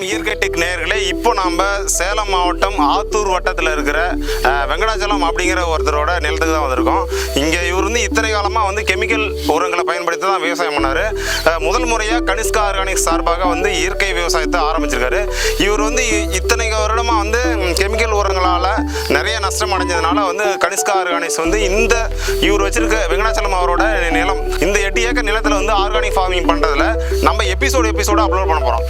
வணக்கம் இயற்கை டெக் நேயர்களே இப்போ நாம் சேலம் மாவட்டம் ஆத்தூர் வட்டத்தில் இருக்கிற வெங்கடாச்சலம் அப்படிங்கிற ஒருத்தரோட நிலத்துக்கு தான் வந்திருக்கோம். இங்கே இவர் வந்து இத்தனை காலமாக வந்து கெமிக்கல் உரங்களை பயன்படுத்தி தான் விவசாயம் பண்ணார். முதல் முறையாக கனிஷ்கா ஆர்கானிக் சார்பாக வந்து இயற்கை விவசாயத்தை ஆரம்பிச்சிருக்காரு. இவர் வந்து இ- இத்தனை வருடமாக வந்து நஷ்டம் அடைஞ்சதுனால வந்து கனிஷ்கா ஆர்கானிக்ஸ் வந்து இந்த இவர் வச்சிருக்க வெங்கடாச்சலம் அவரோட நிலம் இந்த எட்டு ஏக்கர் நிலத்தில் வந்து ஆர்கானிக் ஃபார்மிங் பண்ணுறதுல நம்ம எபிசோடு எபிசோடு அப்லோட் பண்ண போகிறோம்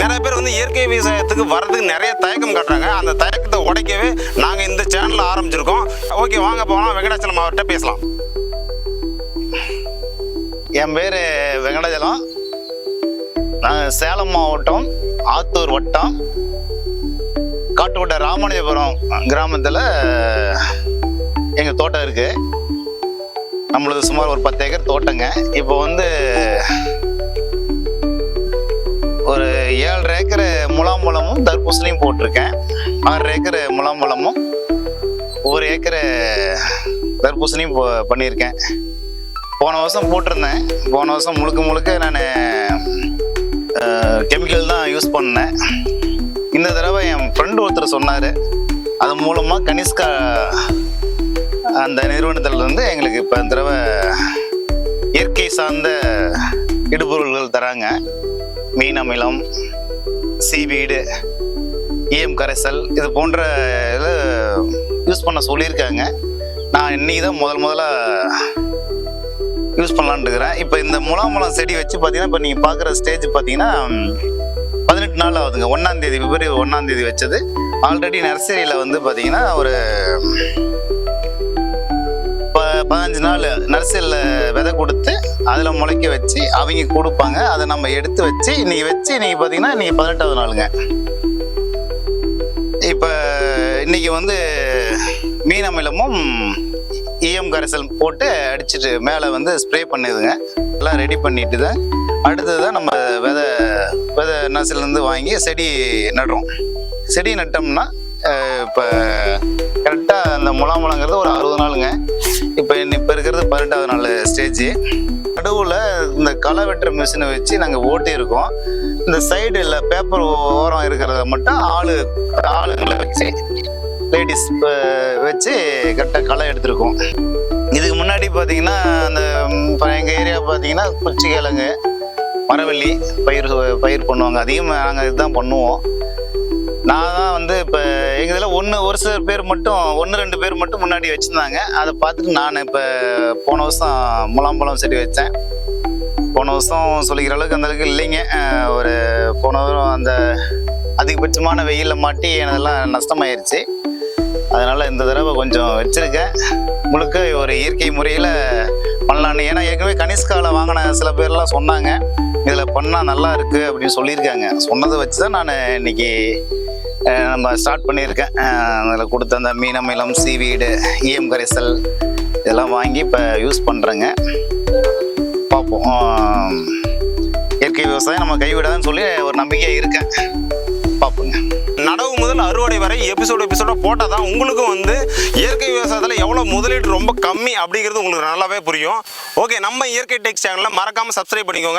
நிறைய பேர் வந்து இயற்கை விவசாயத்துக்கு வரதுக்கு நிறைய தயக்கம் காட்டுறாங்க. அந்த தயக்கத்தை உடைக்கவே நாங்கள் இந்த சேனலில் ஆரம்பிச்சிருக்கோம். ஓகே வாங்க போகலாம் வெங்கடாச்சலம் அவர்கிட்ட பேசலாம். என் பேர் வெங்கடாஜலம் நான் சேலம் மாவட்டம் ஆத்தூர் வட்டம். காட்டுக்கோட்டை ராமநாதபுரம் கிராமத்தில் எங்கள் தோட்டம் இருக்குது நம்மளது சுமார் ஒரு பத்து ஏக்கர் தோட்டங்க. இப்போ வந்து ஒரு ஏழரை ஏக்கர் முலாம்பழமும் தர்பூசணியும் போட்டிருக்கேன். ஆறு ஏக்கர் முலாம்பழமும் ஒரு ஏக்கர் தர்பூசணியும் போ பண்ணியிருக்கேன். போன வருஷம் போட்டிருந்தேன். போன வருஷம் முழுக்க முழுக்க நான் கெமிக்கல் தான் யூஸ் பண்ணேன். இந்த தடவை என் ஃப்ரெண்டு ஒருத்தர் சொன்னார். அது மூலமாக கனிஷ்கா அந்த நிறுவனத்திலிருந்து எங்களுக்கு இப்போ இந்த தடவை இயற்கை சார்ந்த இடுபொருள்கள் தராங்க. மீன் அமிலம் சீவீடு ஈயம் கரைசல் இது போன்ற இது யூஸ் பண்ண சொல்லியிருக்காங்க. நான் இன்னைக்கு தான் முதல் முதலாக யூஸ் பண்ணலான்னு இருக்கிறேன். இப்போ இந்த முலாம்பழம் செடி வச்சு பார்த்தீங்கன்னா இப்போ நீங்கள் பார்க்குற ஸ்டேஜ் பார்த்தீங்கன்னா பதினெட்டு நாள் ஆகுதுங்க ஒன்றாந்தேதி பிப்ரவரி ஒன்றாந்தேதி வச்சது ஆல்ரெடி நர்சரியில் வந்து பார்த்தீங்கன்னா ஒரு ப பதினஞ்சு நாள் நர்சரியில் விதை கொடுத்து அதில் முளைக்க வச்சு அவங்க கொடுப்பாங்க அதை நம்ம எடுத்து வச்சு இன்னைக்கு வச்சு இன்னைக்கு பார்த்தீங்கன்னா இன்னைக்கு பதினெட்டாவது நாளுங்க இப்போ இன்னைக்கு வந்து மீன் அமிலமும் ஈயம் கரைசல் போட்டு அடிச்சிட்டு மேலே வந்து ஸ்ப்ரே பண்ணுதுங்க எல்லாம் ரெடி பண்ணிட்டு தான் அடுத்தது தான் நம்ம விதை விதை நர்சரிலேருந்து வாங்கி செடி நடுறோம். செடி நட்டோம்னா இப்போ கரெக்டாக அந்த முலாம்பழங்கிறது ஒரு அறுபது நாளுங்க. இப்போ இப்போ இருக்கிறது பதினெட்டாவது நாள் ஸ்டேஜ் நடுவில் இந்த களை வெட்டுற மிஷினை வச்சு நாங்கள் ஓட்டியிருக்கோம். இந்த சைடில் பேப்பர் ஓரம் இருக்கிறத மட்டும் ஆளு ஆளுங்களை வச்சு லேடிஸ் வச்சு கரெக்டாக களை எடுத்திருக்கோம். இதுக்கு முன்னாடி பார்த்தீங்கன்னா அந்த எங்கள் ஏரியா பார்த்தீங்கன்னா குச்சி கிழங்கு மரவள்ளி பயிர் பயிர் பண்ணுவாங்க. அதிகமாக நாங்கள் இதுதான் பண்ணுவோம். நான் தான் வந்து இப்போ எங்கள் இதில் ஒன்று ஒரு சில பேர் மட்டும் ஒன்று ரெண்டு பேர் மட்டும் முன்னாடி வச்சுருந்தாங்க. அதை பார்த்துட்டு நான் இப்போ போன வருஷம் முலாம்பழம் செடி வச்சேன். போன வருஷம் சொல்லிக்கிற அளவுக்கு அந்த அளவுக்கு இல்லைங்க. ஒரு போன வாரம் அந்த அதிகபட்சமான வெயிலில் மாட்டி எனதெல்லாம் நஷ்டமாயிருச்சு. அதனால் இந்த தடவை கொஞ்சம் வச்சுருக்கேன். முழுக்க ஒரு இயற்கை முறையில் பண்ணலான்னு. ஏன்னா ஏற்கனவே கனிஷ்காவில் வாங்கின சில பேர்லாம் சொன்னாங்க. இதில் பண்ணால் நல்லா இருக்குது அப்படின்னு சொல்லியிருக்காங்க. சொன்னதை வச்சு தான் நான் இன்னைக்கு நம்ம ஸ்டார்ட் பண்ணியிருக்கேன். அதில் கொடுத்த அந்த மீனமிலம் சீவீடு ஈயம் கரைசல் இதெல்லாம் வாங்கி இப்போ யூஸ் பண்ணுறேங்க பார்ப்போம். இயற்கை விவசாயம் நம்ம கைவிடாதுன்னு சொல்லி ஒரு நம்பிக்கை இருக்கேன். பார்ப்போங்க. நடவு முதல் அறுவடை வரை எபிசோடு எபிசோட போட்டால் தான் உங்களுக்கும் வந்து இயற்கை விவசாயத்தில் எவ்வளோ முதலீடு ரொம்ப கம்மி அப்படிங்கிறது உங்களுக்கு நல்லாவே புரியும். ஓகே நம்ம இயற்கை டெக்ஸ் சேனலில் மறக்காமல் சப்ஸ்கிரைப் பண்ணிக்கோங்க.